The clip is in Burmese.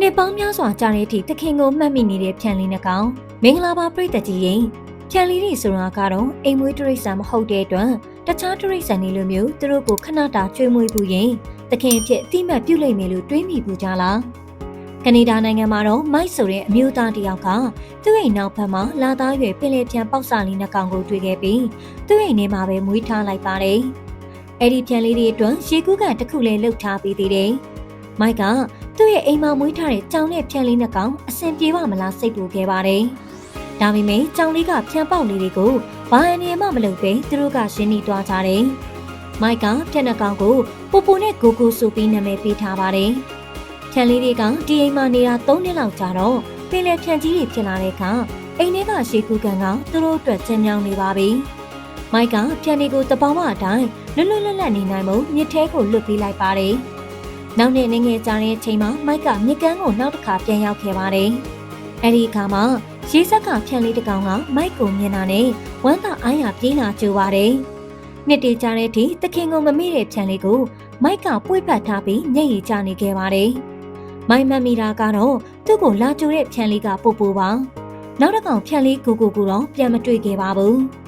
နှစ်ပေါင်းများစွာကြာတဲ့အထိသခင်ကိုမှတ်မိနေတဲ့ဖြန်လေးနှကောင်မင်္ဂလာပါပြိတ္တကြီးရင်ဖြန်လေးတွေဆိုတာကတော့အိမ်မွေးတရိษံမဟုတ်တဲ့အတွက်တခြားတရိษံတွေလိုမျိုးသူတို့ကိုခဏတာကျွေးမွေးဘူးရင်သခင်အဖြစ်အတိမတ်ပြုတ်လိမ့်မယ်လို့တွေးမိဘူးကြလားကနေဒါနိုင်ငံမှာတော့မိုက်ဆိုတဲ့အမျိုးသားတစ်ယောက်ကသူ့အိမ်နောက်ဘက်မှာလာသားရွယ်ပင်လေပြန်ပေါက်စာလေးနှကောင်ကိုတွေ့ခဲ့ပြီးသူ့အိမ်ထဲမှာပဲမွေးထားလိုက်ပါတယ်အဲ့ဒီဖြန်လေးတွေအတွက်ရေကူးကန်တစ်ခုလည်းလှုပ်ထားပေးသေးတယ်မိုက်က သူ့ရဲ့အိမ်မှာမွေးထားတဲ့ကြောင်နဲ့ဖြန်လေးနှကောင်အဆင်ပြေပါမလားစိတ်ပူခဲ့ပါတယ်ဒါပေမဲ့ကြောင်လေးကဖြန်ပေါက်လေးတွေကိုဘာအန်ရီမှမလုပ်ပဲသူတို့ကရှင်းနေသွားကြတယ်မိုက်ကဖြန်နှကောင်ကိုပူပူနဲ့ဂူဂူဆိုပြီးနာမည်ပေးထားပါတယ်ဖြန်လေးတွေကဒီအိမ်မှာနေတာ3နှစ်လောက်ကြာတော့ပင်လယ်ဖြန်ကြီးတွေဖြစ်လာတဲ့အခါအိမ်ထဲကရှေးကူကန်ကသူတို့အတွက်ကျင်းမြောင်းနေပါပြီမိုက်ကဖြန်တွေကိုတပေါင်းမအတိုင်းလွတ်လွတ်လပ်လပ်နေနိုင်မှုမြစ်ထဲကိုလွတ်ပေးလိုက်ပါတယ် နောက်နေ့နေငယ်ကြာတဲ့အချိန်မှာမိုက်ကမြစ်ကမ်းကိုနောက်တစ်ခါပြန်ရောက်ခဲ့ပါတယ်အဲ့ဒီအခါမှာရေဆက်ကဖြန်လေးတစ်ကောင်ကမိုက်ကိုမြင်တာနဲ့ဝမ်းသာအားရပြေးလာကြပါတယ်နှစ်တေကြာတဲ့အထိသခင်ကိုမမေ့တဲ့ဖြန်လေးကိုမိုက်ကပွေ့ပတ်ထားပြီးညက်ရည်ကျနေခဲ့ပါတယ်မိုက်မတ်မီတာကတော့သူ့ကိုလာကြိုတဲ့ဖြန်လေးကပို့ပို့ပါနောက်တစ်ကောင်ဖြန်လေးကိုကိုကိုတော့ပြန်မတွေ့ခဲ့ပါဘူး